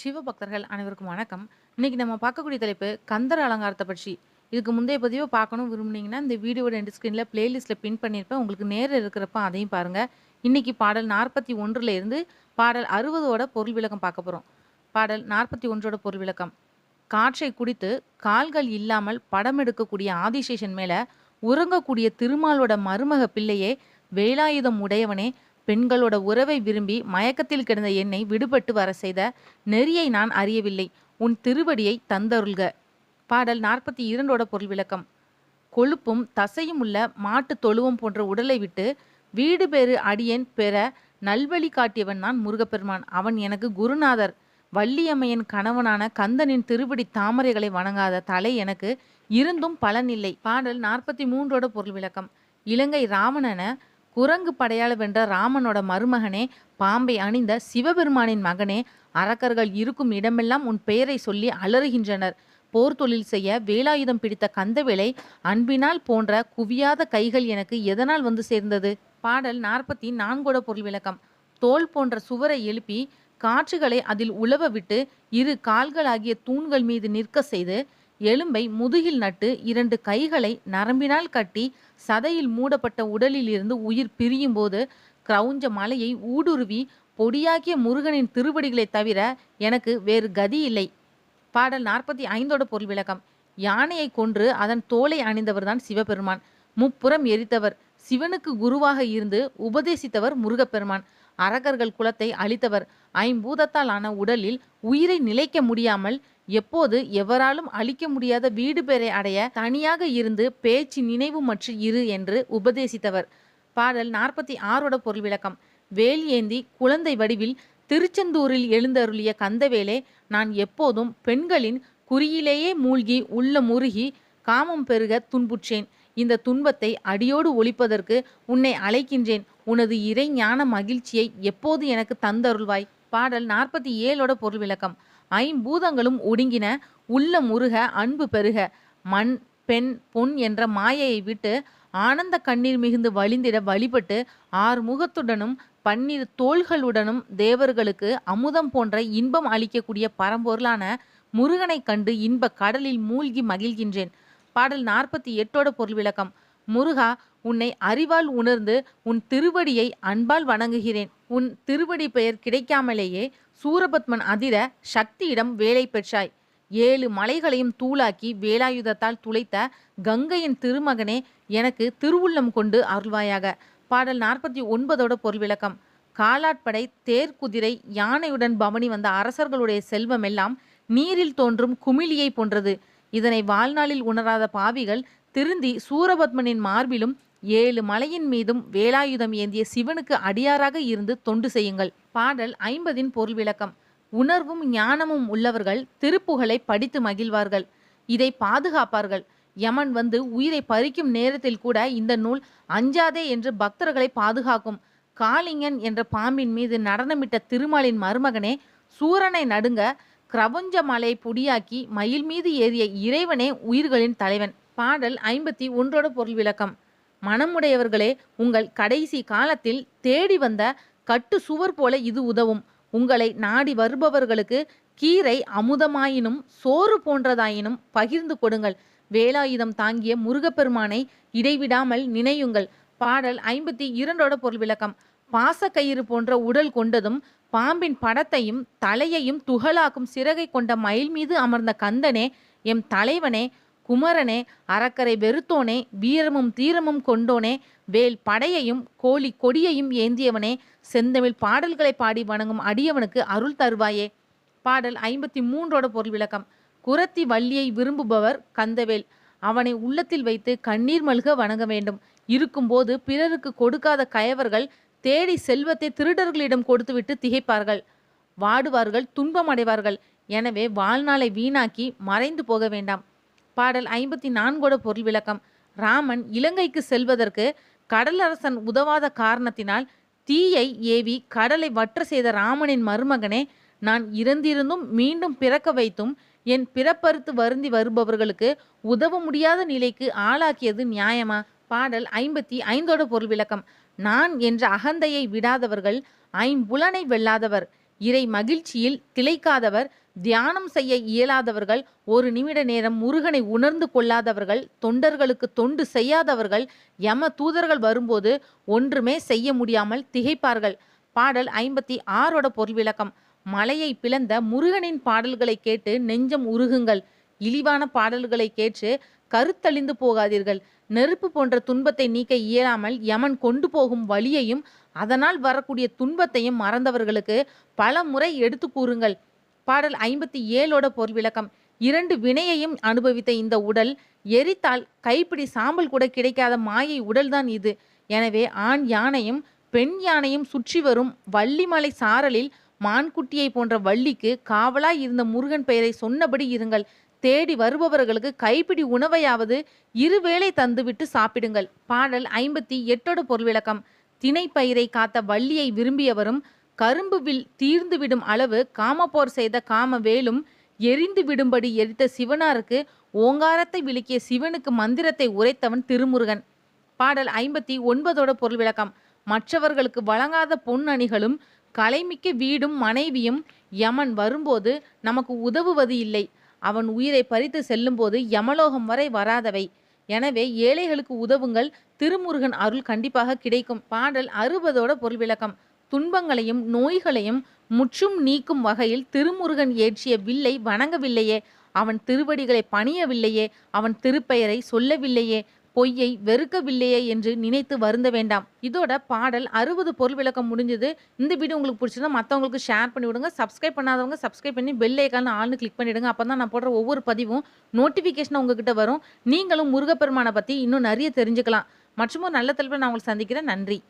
சிவபக்தர்கள் அனைவருக்கும் வணக்கம். இன்னைக்கு நம்ம பார்க்கக்கூடிய தலைப்பு கந்தர் அலங்காரத்தை பற்றி. இதுக்கு முந்தைய பதிவை பார்க்கணும் விரும்புனீங்கன்னா இந்த வீடியோட எண்ட் ஸ்க்ரீனில் பிளேலிஸ்ட்டில் பின் பண்ணியிருப்பேன். உங்களுக்கு நேரில் இருக்கிறப்ப அதையும் பாருங்கள் இன்னைக்கு பாடல் நாற்பத்தி ஒன்றில் இருந்து பாடல் அறுபதோட பொருள் விளக்கம் பார்க்க போகிறோம் பாடல் நாற்பத்தி ஒன்றோட பொருள் விளக்கம். காற்றை குடித்து கால்கள் இல்லாமல் படம் எடுக்கக்கூடிய ஆதிசேஷன் மேலே உறங்கக்கூடிய திருமாலோட மருமக பிள்ளையே வேலாயுதம் உடையவனே பெண்களோட உறவை விரும்பி மயக்கத்தில் கிடந்த என்னை விடுபட்டு வர செய்த நெறியை நான் அறியவில்லை. உன் திருவடியை தந்தருள்க. பாடல் நாற்பத்தி இரண்டோட பொருள் விளக்கம். கொழுப்பும் தசையும் உள்ள மாட்டு தொழுவம் போன்ற உடலை விட்டு வீடு பேறு அடியேன் பெற நல்வழி காட்டியவன் நான் முருகப்பெருமான். அவன் எனக்கு குருநாதர். வள்ளியம்மையின் கணவனான கந்தனின் திருவடி தாமரைகளை வணங்காத தலை எனக்கு இருந்தும் பலனில்லை பாடல் நாற்பத்தி மூன்றோட பொருள் விளக்கம். இலங்கை ராவணன குரங்கு படையாள வென்ற ராமனோட மருமகனே பாம்பை அணிந்த சிவபெருமானின் மகனே அரக்கர்கள் இருக்கும் இடமெல்லாம் உன் பெயரை சொல்லி அலறுகின்றனர். போர் தொழில் செய்ய வேலாயுதம் பிடித்த கந்தவேளை அன்பினால் போன்ற குவியாத கைகள் எனக்கு எதனால் வந்து சேர்ந்தது? பாடல் நாற்பத்தி நான்கோட பொருள் விளக்கம். தோல் போன்ற சுவரை எழுப்பி காற்றுகளை அதில் உழவ விட்டு இரு கால்களாகிய தூண்கள் மீது நிற்க செய்து எலும்பை முதுகில் நட்டு இரண்டு கைகளை நரம்பினால் கட்டி சதையில் மூடப்பட்ட உடலில் இருந்து உயிர் பிரியும் போது கிரௌஞ்ச மலையை ஊடுருவி பொடியாக்கிய முருகனின் திருவடிகளை தவிர எனக்கு வேறு கதி இல்லை. பாடல் நாற்பத்தி ஐந்தோட பொருள் விளக்கம். யானையை கொன்று அதன் தோலை அணிந்தவர்தான் சிவபெருமான். முப்புறம் எரித்தவர். சிவனுக்கு குருவாக இருந்து உபதேசித்தவர் முருகப்பெருமான். அரகர்கள் குலத்தை அழித்தவர். ஐம்பூதத்தால் ஆன உடலில் உயிரை நிலைக்க முடியாமல் எப்போது எவராலும் அழிக்க முடியாத வீடு பேரை அடைய தனியாக இருந்து பேச்சு நினைவு மற்ற இரு என்று உபதேசித்தவர். பாடல் நாற்பத்தி ஆறோட பொருள் விளக்கம். வேல் ஏந்தி குழந்தை வடிவில் திருச்செந்தூரில் எழுந்தருளிய கந்தவேலே நான் எப்போதும் பெண்களின் குறியிலேயே மூழ்கி உள்ள முருகி காமம் பெருக துன்புற்றேன். இந்த துன்பத்தை அடியோடு ஒழிப்பதற்கு உன்னை அழைக்கின்றேன். உனது இறை ஞான மகிழ்ச்சியை எப்போது எனக்கு தந்தருள்வாய்? பாடல் நாற்பத்தி ஏழோட பொருள் விளக்கம். ஐம்பூதங்களும் ஒடுங்கின உள்ள முருக அன்பு பெருக மண் பெண் பொன் என்ற மாயையை விட்டு ஆனந்த கண்ணீர் மிகுந்து வழிந்திட வழிபட்டு ஆறு முகத்துடனும் பன்னிரு தோள்களுடனும் தேவர்களுக்கு அமுதம் போன்ற இன்பம் அளிக்கக்கூடிய பரம்பொருளான முருகனை கண்டு இன்ப கடலில் மூழ்கி மகிழ்கின்றேன். பாடல் நாற்பத்தி எட்டோட பொருள் விளக்கம். முருகா உன்னை அறிவால் உணர்ந்து உன் திருவடியை அன்பால் வணங்குகிறேன். உன் திருவடி பெயர் கிடைக்காமலேயே சூரபத்மன் அதிர சக்தியிடம் வேலை பெற்றாய். ஏழு மலைகளையும் தூளாக்கி வேலாயுதத்தால் துளைத்த கங்கையின் திருமகனே எனக்கு திருவுள்ளம் கொண்டு அருள்வாயாக. பாடல் நாற்பத்தி ஒன்பதோட பொருள் விளக்கம் காலாட்படை தேர் குதிரை யானையுடன் பவனி வந்த அரசர்களுடைய செல்வமெல்லாம் நீரில் தோன்றும் குமிழியை போன்றது. இதனை வாழ்நாளில் உணராத பாவிகள் திருந்தி சூரபத்மனின் மார்பிலும் ஏழு மலையின் மீதும் வேலாயுதம் ஏந்திய சிவனுக்கு அடியாராக இருந்து தொண்டு செய்யுங்கள். பாடல் ஐம்பதின் பொருள் விளக்கம். உணர்வும் ஞானமும் உள்ளவர்கள் திருப்புகழை படித்து மகிழ்வார்கள். இதை பாதுகாப்பார்கள். யமன் வந்து உயிரை பறிக்கும் நேரத்தில் கூட இந்த நூல் அஞ்சாதே என்று பக்தர்களை பாதுகாக்கும். காளிங்கன் என்ற பாம்பின் மீது நடனமிட்ட திருமாலின் மருமகனே சூரனை நடுங்க கிரபஞ்ச மலை பொடியாக்கி மயில் மீது ஏறிய இறைவனே உயிர்களின் தலைவன். பாடல் ஐம்பத்தி ஒன்றோட பொருள் விளக்கம். மனமுடையவர்களே உங்கள் கடைசி காலத்தில் தேடி வந்த கட்டு சுவர் போல இது உதவும். உங்களை நாடி வருபவர்களுக்கு கீரை அமுதமாயினும் சோறு போன்றதாயினும் பகிர்ந்து கொடுங்கள். வேலாயுதம் தாங்கிய முருகப்பெருமானை இடைவிடாமல் நினையுங்கள். பாடல் ஐம்பத்தி இரண்டோட பொருள் விளக்கம். பாசக்கயிறு போன்ற உடல் கொண்டதும் பாம்பின் படத்தையும் தலையையும் துகளாக்கும் சிறகை கொண்ட மயில் மீது அமர்ந்த கந்தனே எம் தலைவனே குமரனே அறக்கரை வெறுத்தோனே வீரமும் தீரமும் கொண்டோனே வேல் படையையும் கோழி கொடியையும் ஏந்தியவனே செந்தமிழ் பாடல்களை பாடி வணங்கும் அடியவனுக்கு அருள் தருவாயே. பாடல் ஐம்பத்தி மூன்றோட பொருள் விளக்கம். குரத்தி வள்ளியை விரும்புபவர் கந்தவேல். அவனை உள்ளத்தில் வைத்து கண்ணீர் மல்க வணங்க வேண்டும். இருக்கும்போது பிறருக்கு கொடுக்காத கயவர்கள் தேடி செல்வத்தை திருடர்களிடம் கொடுத்துவிட்டு திகைப்பார்கள். வாடுவார்கள் துன்பம் அடைவார்கள். எனவே வாழ்நாளை வீணாக்கி மறைந்து போக வேண்டாம். பாடல் ஐம்பத்தி நான்கோட பொருள் விளக்கம். ராமன் இலங்கைக்கு செல்வதற்கு கடலரசன் உதவாத காரணத்தினால் தீயை ஏவி கடலை வற்ற செய்த ராமனின் மருமகனே நான் இறந்திருந்தும் மீண்டும் பிறக்க வைத்தும் என் பிறப்பறுத்து வருந்தி வருபவர்களுக்கு உதவ முடியாத நிலைக்கு ஆளாக்கியது நியாயமா? பாடல் ஐம்பத்தி ஐந்தோட பொருள் விளக்கம். நான் என்ற அகந்தையை விடாதவர்கள் ஐம்புலனை வெல்லாதவர் இறை மகிழ்ச்சியில் திளைக்காதவர் தியானம் செய்ய இயலாதவர்கள் ஒரு நிமிட நேரம் முருகனை உணர்ந்து கொள்ளாதவர்கள் தொண்டர்களுக்கு தொண்டு செய்யாதவர்கள் யம தூதர்கள் வரும்போது ஒன்றுமே செய்ய முடியாமல் திகைப்பார்கள். பாடல் ஐம்பத்தி ஆறோட பொருள் விளக்கம். மலையை பிளந்த முருகனின் பாடல்களை கேட்டு நெஞ்சம் உருகுங்கள். இழிவான பாடல்களை கேட்டு கருத்தழிந்து போகாதீர்கள். நெருப்பு போன்ற துன்பத்தை நீக்க இயலாமல் யமன் கொண்டு போகும் வழியையும் அதனால் வரக்கூடிய துன்பத்தையும் மறந்தவர்களுக்கு பல முறை எடுத்து கூறுங்கள். பாடல் ஐம்பத்தி ஏழோட பொருள் விளக்கம். இரண்டு வினையையும் அனுபவித்த இந்த உடல் எரித்தால் கைப்பிடி சாம்பல் கூட கிடைக்காத மாயை உடல்தான் இது. எனவே ஆண் யானையும் பெண் யானையும் சுற்றி வரும் வள்ளிமலை சாரலில் மான்குட்டியை போன்ற வள்ளிக்கு காவலாய் இருந்த முருகன் பெயரை சொன்னபடி இருங்கள். தேடி வருபவர்களுக்கு கைப்பிடி உணவையாவது இருவேளை தந்துவிட்டு சாப்பிடுங்கள். பாடல் ஐம்பத்தி எட்டோட பொருள் விளக்கம். திணைப்பயிரை காத்த வள்ளியை விரும்பியவரும் கரும்பு வில் தீர்ந்துவிடும் அளவு காமப்போர் செய்த காமவேலும் எரிந்து விடும்படி எரித்த சிவனாருக்கு ஓங்காரத்தை விளக்கிய சிவனுக்கு மந்திரத்தை உரைத்தவன் திருமுருகன். பாடல் ஐம்பத்தி ஒன்பதோட பொருள் விளக்கம். மற்றவர்களுக்கு வழங்காத பொன் அணிகளும் கலைமிக்க வீடும் மனைவியும் யமன் வரும்போது நமக்கு உதவுவது இல்லை. அவன் உயிரை பறித்து செல்லும்போது யமலோகம் வரை வராதவை. எனவே ஏழைகளுக்கு உதவுங்கள் திருமுருகன் அருள் கண்டிப்பாக கிடைக்கும். பாடல் அறுபதோட பொருள் விளக்கம். துன்பங்களையும் நோய்களையும் முற்றும் நீக்கும் வகையில் திருமுருகன் ஏற்றிய வில்லை வணங்கவில்லையே. அவன் திருவடிகளை பணியவில்லையே. அவன் திருப்பெயரை சொல்லவில்லையே. பொய்யை வெறுக்கவில்லையே என்று நினைத்து வருந்த வேண்டாம். இதோட பாடல் அறுபது பொருள் விளக்கம் முடிஞ்சது. இந்த வீடியோ உங்களுக்கு பிடிச்சிருந்தா மற்றவங்களுக்கு ஷேர் பண்ணி விடுங்க. சப்ஸ்கிரைப் பண்ணாதவங்க சப்ஸ்கிரைப் பண்ணி பெல் ஐக்கான ஆள்னு கிளிக் பண்ணிடுங்க. அப்போ தான் நான் போடுற ஒவ்வொரு பதிவும் நோட்டிஃபிகேஷன் உங்ககிட்ட வரும். நீங்களும் முருகப்பெருமானை பற்றி இன்னும் நிறைய தெரிஞ்சுக்கலாம். மற்றும் ஒரு நல்ல தலைப்பில் நான் உங்களுக்கு சந்திக்கிறேன். நன்றி.